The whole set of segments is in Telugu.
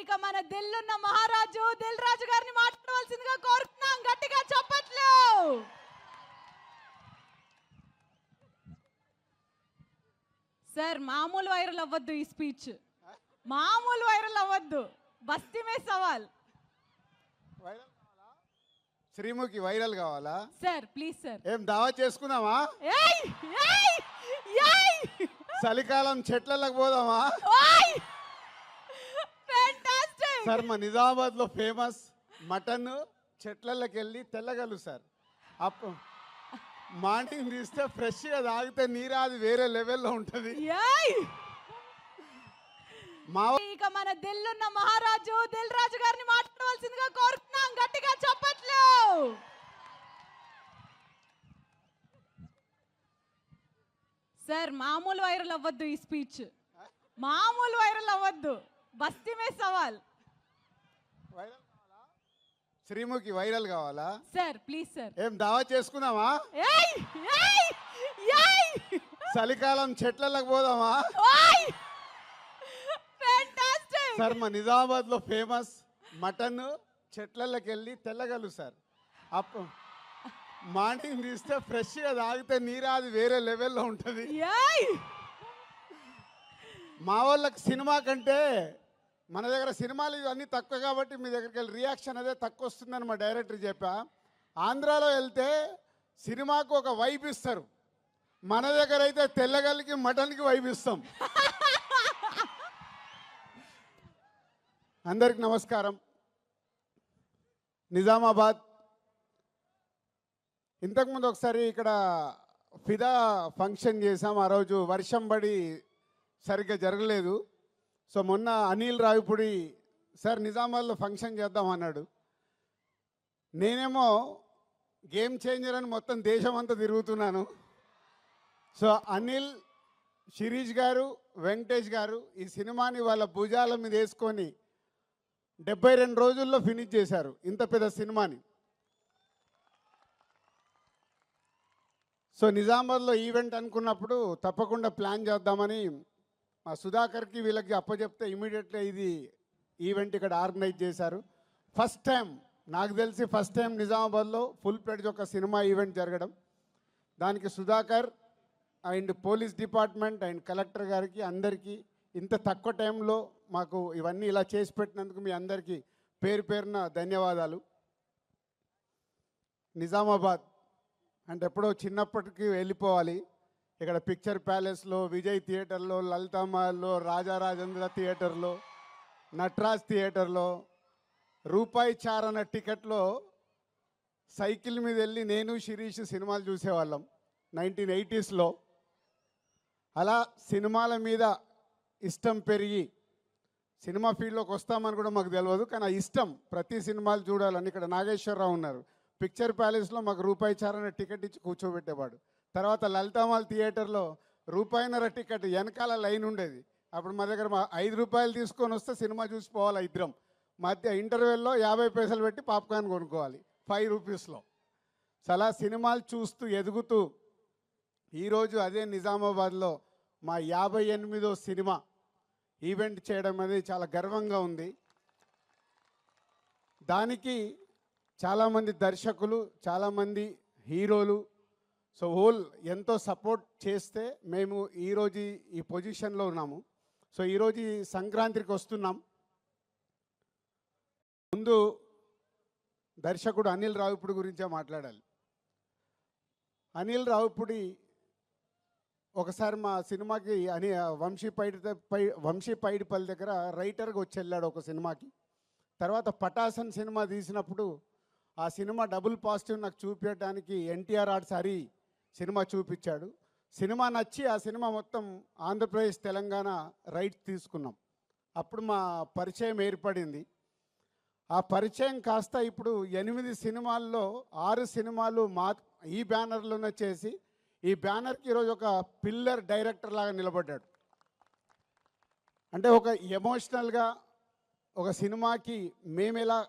ఇక మన దిల్లున్న మహారాజు దిల్ రాజు గారిని మాట్లాడవలసిందిగా కోరుతున్నాం. గట్టిగా చెప్పట్లు. సార్ మామూలు వైరల్ అవ్వద్దు ఈ స్పీచ్. మామూలు వైరల్ అవ్వద్దు. బస్తీ మే సవాల్. శ్రీముఖి వైరల్ కావాలా? Sir please sir. ఏం దావా చేసుకుందామా? చలికాలం చెట్లకు పోదామా? సార్ మా నిజామాబాద్లో ఫేమస్ మటన్ చెట్లకి వెళ్ళి తెల్లగలు సార్. అప్పు మార్నింగ్ తీస్తే ఫ్రెష్గా తాగితే నీరాది వేరే లెవెల్లో ఉంటుంది. మా ఇక మన దిల్లున్న మహారాజు దిల్ రాజు గారిని మాట్లాడవలసిందిగా కోరుతున్నాం. గట్టిగా చెప్పట్లు! సార్ మామూలు వైరల్ అవ్వద్దు ఈ స్పీచ్. మామూలు వైరల్ అవ్వద్దు. బస్తీ మే సవాల్. శ్రీముఖి వైరల్ కావాలా? సార్ ప్లీజ్ సార్ ఏం దావా చేసుకుందామా? చలికాలం చెట్లకి పోదామా? సార్ మా నిజామాబాద్లో ఫేమస్ మటన్ చెట్లకి వెళ్ళి తెల్లగలు సార్ అప్పు మార్నింగ్ తీస్తే ఫ్రెష్గా తాగితే నీరాది వేరే లెవెల్లో ఉంటుంది. మా వాళ్ళకి సినిమా కంటే మన దగ్గర సినిమాలు ఇవన్నీ తక్కువ కాబట్టి మీ దగ్గరికి వెళ్ళి రియాక్షన్ అదే తక్కువ వస్తుందని మా డైరెక్టర్ చెప్పా. ఆంధ్రాలో వెళ్తే సినిమాకు ఒక వైబ్ ఇస్తారు. మన దగ్గర అయితే తెల్లగల్లికి మటన్కి వైబ్ ఇస్తాం. అందరికి నమస్కారం. నిజామాబాద్. ఇంతకుముందు ఒకసారి ఇక్కడ ఫిదా ఫంక్షన్ చేసాం ఆ రోజు వర్షం పడి సరిగ్గా జరగలేదు. సో మొన్న అనిల్ రావిపూడి సార్ నిజామాబాద్లో ఫంక్షన్ చేద్దాం అన్నాడు. నేనేమో గేమ్ చేంజర్ అని మొత్తం దేశం అంతా తిరుగుతున్నాను. సో అనిల్ శిరీష్ గారు వెంకటేష్ గారు ఈ సినిమాని వాళ్ళ భుజాల మీద వేసుకొని డెబ్బై రెండు రోజుల్లో ఫినిష్ చేశారు ఇంత పెద్ద సినిమాని. సో నిజామాబాద్లో ఈవెంట్ అనుకున్నప్పుడు తప్పకుండా ప్లాన్ చేద్దామని మా సుధాకర్కి వీళ్ళకి అప్పచెప్తే ఇమీడియట్గా ఇది ఈవెంట్ ఇక్కడ ఆర్గనైజ్ చేశారు. ఫస్ట్ టైం నాకు తెలిసి ఫస్ట్ టైం నిజామాబాద్లో ఫుల్ ప్లేడ్జ్ ఒక సినిమా ఈవెంట్ జరగడం. దానికి Sudhakar and police department and collector గారికి అందరికీ ఇంత తక్కువ టైంలో మాకు ఇవన్నీ ఇలా చేసి పెట్టినందుకు మీ అందరికీ పేరు పేరున ధన్యవాదాలు. నిజామాబాద్ అంటే ఎప్పుడో చిన్నప్పటికి వెళ్ళిపోవాలి. ఇక్కడ పిక్చర్ ప్యాలెస్లో విజయ్ థియేటర్లో లలితామహల్లో రాజారాజేంద్ర థియేటర్లో నట్రాజ్ థియేటర్లో రూపాయి చారన టికెట్లో సైకిల్ మీద వెళ్ళి నేను శిరీష్ సినిమాలు చూసేవాళ్ళం నైన్టీన్ ఎయిటీస్లో. అలా సినిమాల మీద ఇష్టం పెరిగి సినిమా ఫీల్డ్లోకి వస్తామని కూడా మాకు తెలియదు కానీ ఆ ఇష్టం ప్రతి సినిమాలు చూడాలని ఇక్కడ నాగేశ్వరరావు ఉన్నారు. పిక్చర్ ప్యాలెస్లో మాకు రూపాయి చారన టికెట్ ఇచ్చి కూర్చోబెట్టేవాడు. తర్వాత లలితామాల్ థియేటర్లో రూపాయిన్నర టికెట్ వెనకాల లైన్ ఉండేది. అప్పుడు మా దగ్గర మా ఐదు రూపాయలు తీసుకొని వస్తే సినిమా చూసి పోవాలి ఇద్దరం. మధ్య ఇంటర్వెల్లో యాభై పైసలు పెట్టి పాప్కార్న్ కొనుక్కోవాలి ఫైవ్ రూపీస్లో. చాలా సినిమాలు చూస్తూ ఎదుగుతూ ఈరోజు అదే నిజామాబాద్లో మా యాభై ఎనిమిదో సినిమా ఈవెంట్ చేయడం అనేది చాలా గర్వంగా ఉంది. దానికి చాలామంది దర్శకులు చాలామంది హీరోలు సో హోల్ ఎంతో సపోర్ట్ చేస్తే మేము ఈరోజు ఈ పొజిషన్లో ఉన్నాము. సో ఈరోజు ఈ సంక్రాంతికి వస్తున్నాం. ముందు దర్శకుడు అనిల్ రావుపుడి గురించే మాట్లాడాలి. అనిల్ రావుపుడి ఒకసారి మా సినిమాకి అని వంశీ పైడి పై వంశీ పైడిపల్లి దగ్గర రైటర్గా వచ్చి వెళ్ళాడు ఒక సినిమాకి. తర్వాత పటాసన్ సినిమా తీసినప్పుడు ఆ సినిమా డబుల్ పాజిటివ్ నాకు చూపించడానికి ఎన్టీఆర్ ఆర్ట్స్ హరి సినిమా చూపించాడు. సినిమా నచ్చి ఆ సినిమా మొత్తం ఆంధ్రప్రదేశ్ తెలంగాణ రైట్ తీసుకున్నాం. అప్పుడు మా పరిచయం ఏర్పడింది. ఆ పరిచయం కాస్త ఇప్పుడు ఎనిమిది సినిమాల్లో ఆరు సినిమాలు మా ఈ బ్యానర్లోనే చేసి ఈ బ్యానర్కి ఈరోజు ఒక పిల్లర్ డైరెక్టర్ లాగా నిలబడ్డాడు. అంటే ఒక ఎమోషనల్గా ఒక సినిమాకి మేము ఎలా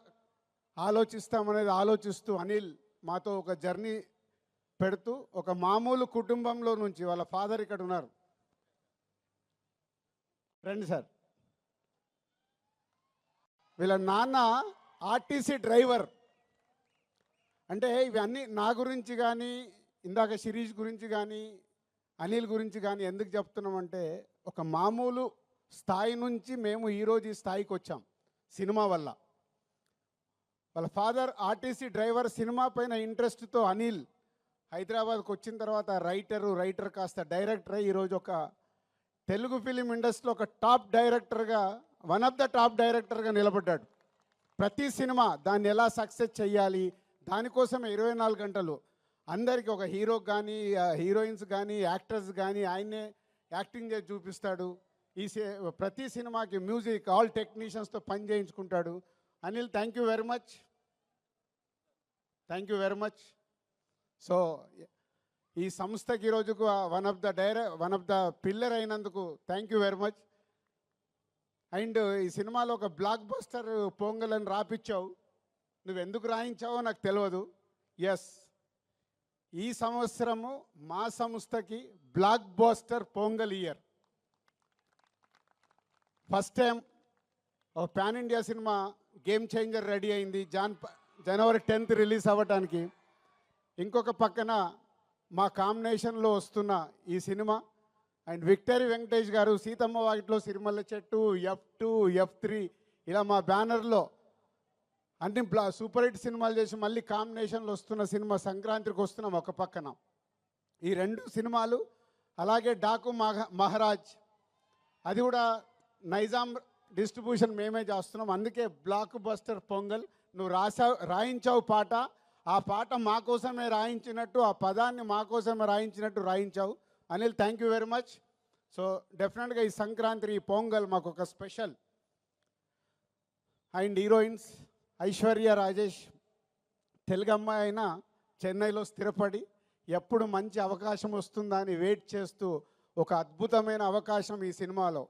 ఆలోచిస్తామనేది ఆలోచిస్తూ అనిల్ మాతో ఒక జర్నీ పెడుతూ ఒక మామూలు కుటుంబంలో నుంచి వాళ్ళ ఫాదర్ ఇక్కడ ఉన్నారు. రండి సార్. వీళ్ళ నాన్న ఆర్టీసీ డ్రైవర్. అంటే ఇవన్నీ నా గురించి కానీ ఇందాక శిరీష్ గురించి కానీ అనిల్ గురించి కానీ ఎందుకు చెప్తున్నామంటే ఒక మామూలు స్థాయి నుంచి మేము ఈరోజు ఈ స్థాయికి వచ్చాం సినిమా వల్ల. వాళ్ళ ఫాదర్ ఆర్టీసీ డ్రైవర్ సినిమా పైన ఇంట్రెస్ట్తో అనిల్ హైదరాబాద్కి వచ్చిన తర్వాత రైటరు రైటర్ కాస్త డైరెక్టర్ ఈరోజు ఒక తెలుగు ఫిలిం ఇండస్ట్రీలో ఒక టాప్ డైరెక్టర్గా వన్ ఆఫ్ ద టాప్ డైరెక్టర్గా నిలబడ్డాడు. ప్రతి సినిమా దాన్ని ఎలా సక్సెస్ చేయాలి దానికోసమే ఇరవై నాలుగు గంటలు. అందరికీ ఒక హీరో కానీ హీరోయిన్స్ కానీ యాక్టర్స్ కానీ ఆయన్నే యాక్టింగ్ చేసి చూపిస్తాడు. ఈ ప్రతి సినిమాకి మ్యూజిక్ ఆల్ టెక్నీషియన్స్తో పని చేయించుకుంటాడు. Anil thank you very much. Thank you very much. So ఈ సంస్థకి ఈరోజుకు వన్ ఆఫ్ ద డైరె వన్ ఆఫ్ ద పిల్లర్ అయినందుకు thank you very much and ఈ సినిమాలో ఒక బ్లాక్ బస్టర్ పొంగల్ అని రాపిచ్చావు. నువ్వు ఎందుకు రాయించావో నాకు తెలియదు ఎస్ ఈ సంవత్సరము మా సంస్థకి blockbuster Pongal year first time ఒక పాన్ ఇండియా సినిమా గేమ్ చేంజర్ రెడీ అయింది. జాన్ జనవరి టెన్త్ రిలీజ్ అవ్వటానికి. ఇంకొక పక్కన మా కాంబినేషన్లో వస్తున్న ఈ సినిమా. అండ్ విక్టరీ వెంకటేష్ గారు సీతమ్మ వాకిట్లో సిరిమల్ల చెట్టు ఎఫ్ టూ ఎఫ్ త్రీ ఇలా మా బ్యానర్లో అన్ని బ్లా సూపర్ హిట్ సినిమాలు చేసి మళ్ళీ కాంబినేషన్లో వస్తున్న సినిమా సంక్రాంతికి వస్తున్నాం ఒక పక్కన. ఈ రెండు సినిమాలు అలాగే డాకు మహారాజ్. అది కూడా నైజాం డిస్ట్రిబ్యూషన్ మేమే చేస్తున్నాం. అందుకే బ్లాక్ బస్టర్ పొంగల్ నువ్వు రాసావు రాయించావు పాట. ఆ పాట మా కోసమే రాయించినట్టు ఆ పదాన్ని మా కోసమే రాయించినట్టు రాయించావు. Anil thank you very much so డెఫినెట్గా ఈ సంక్రాంతి ఈ పొంగల్ మాకు ఒక special and heroines Aishwarya Rajesh Telugu అమ్మాయి అయినా చెన్నైలో స్థిరపడి ఎప్పుడు మంచి అవకాశం వస్తుందా అని వెయిట్ చేస్తూ ఒక అద్భుతమైన అవకాశం ఈ సినిమాలో.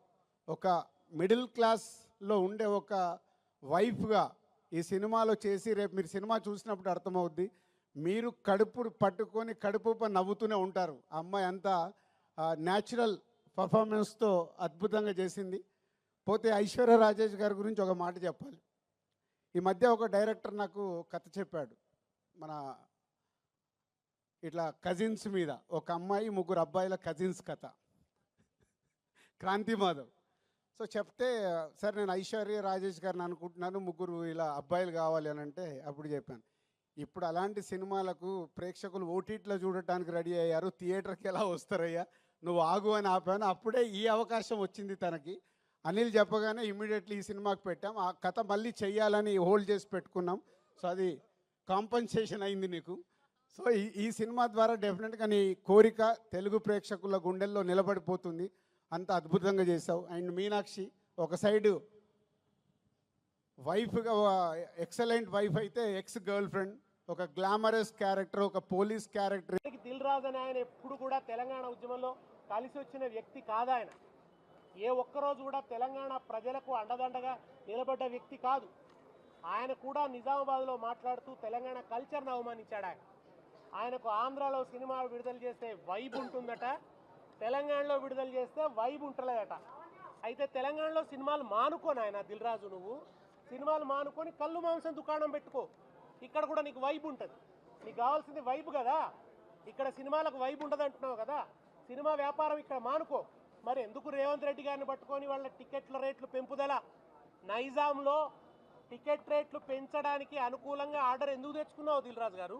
ఒక మిడిల్ క్లాస్లో ఉండే ఒక వైఫ్గా ఈ సినిమాలో చేసి రేపు మీరు సినిమా చూసినప్పుడు అర్థమవుద్ది. మీరు కడుపు పట్టుకొని కడుపు నవ్వుతూనే ఉంటారు. ఆ అమ్మాయి అంతా న్యాచురల్ పర్ఫార్మెన్స్తో అద్భుతంగా చేసింది. పోతే ఐశ్వర్య రాజేష్ గారి గురించి ఒక మాట చెప్పాలి. ఈ మధ్య ఒక డైరెక్టర్ నాకు కథ చెప్పాడు. మన ఇట్లా కజిన్స్ మీద ఒక అమ్మాయి ముగ్గురు అబ్బాయిల కజిన్స్ కథ. క్రాంతి మాధవ్. సో చెప్తే సరే నేను ఐశ్వర్య రాజేష్ గారిని అనుకుంటున్నాను. ముగ్గురు ఇలా అబ్బాయిలు కావాలి అని అంటే అప్పుడు చెప్పాను. ఇప్పుడు అలాంటి సినిమాలకు ప్రేక్షకులు ఓటీటీలో చూడటానికి రెడీ అయ్యారు. థియేటర్కి ఎలా వస్తారయ్యా? నువ్వు ఆగు అని ఆపాను. అప్పుడే ఈ అవకాశం వచ్చింది తనకి. అనిల్ చెప్పగానే ఇమీడియట్లీ ఈ సినిమాకి పెట్టాం. ఆ కథ మళ్ళీ చెయ్యాలని హోల్డ్ చేసి పెట్టుకున్నాం. సో అది కాంపన్సేషన్ అయింది నీకు. సో ఈ ఈ సినిమా ద్వారా డెఫినెట్గా నీ కోరిక తెలుగు ప్రేక్షకుల గుండెల్లో నిలబడిపోతుంది. అంత అద్భుతంగా చేసావు అండ్ మీనాక్షి ఒక సైడు వైఫ్గా ఎక్సలెంట్ వైఫ్ అయితే ఎక్స్ గర్ల్ ఫ్రెండ్ ఒక గ్లామరస్ క్యారెక్టర్ ఒక పోలీస్ క్యారెక్టర్. దిల్ రాజు అని ఆయన ఎప్పుడు కూడా తెలంగాణ ఉద్యమంలో కలిసి వచ్చిన వ్యక్తి కాదు ఆయన ఏ ఒక్కరోజు కూడా తెలంగాణ ప్రజలకు అండదండగా నిలబడ్డ వ్యక్తి కాదు. ఆయన కూడా నిజామాబాద్లో మాట్లాడుతూ తెలంగాణ కల్చర్ను అవమానించాడు ఆయన ఆయనకు ఆంధ్రాలో సినిమా విడుదల చేస్తే వైబ్ ఉంటుందట. తెలంగాణలో విడుదల చేస్తే వైబ్ ఉంటలేదట. అయితే తెలంగాణలో సినిమాలు మానుకోని ఆయన దిల్ రాజు నువ్వు. సినిమాలు మానుకొని కళ్ళు మాంసం దుకాణం పెట్టుకో. ఇక్కడ కూడా నీకు వైబ్ ఉంటుంది. నీకు కావాల్సింది వైబ్ కదా. ఇక్కడ సినిమాలకు వైబ్ ఉండదు అంటున్నావు కదా. సినిమా వ్యాపారం ఇక్కడ మానుకో. మరి ఎందుకు రేవంత్ రెడ్డి గారిని పట్టుకొని వాళ్ళ టికెట్ల రేట్లు పెంపుదల? నైజాంలో టికెట్ రేట్లు పెంచడానికి అనుకూలంగా ఆర్డర్ ఎందుకు తెచ్చుకున్నావు దిల్ రాజు గారు?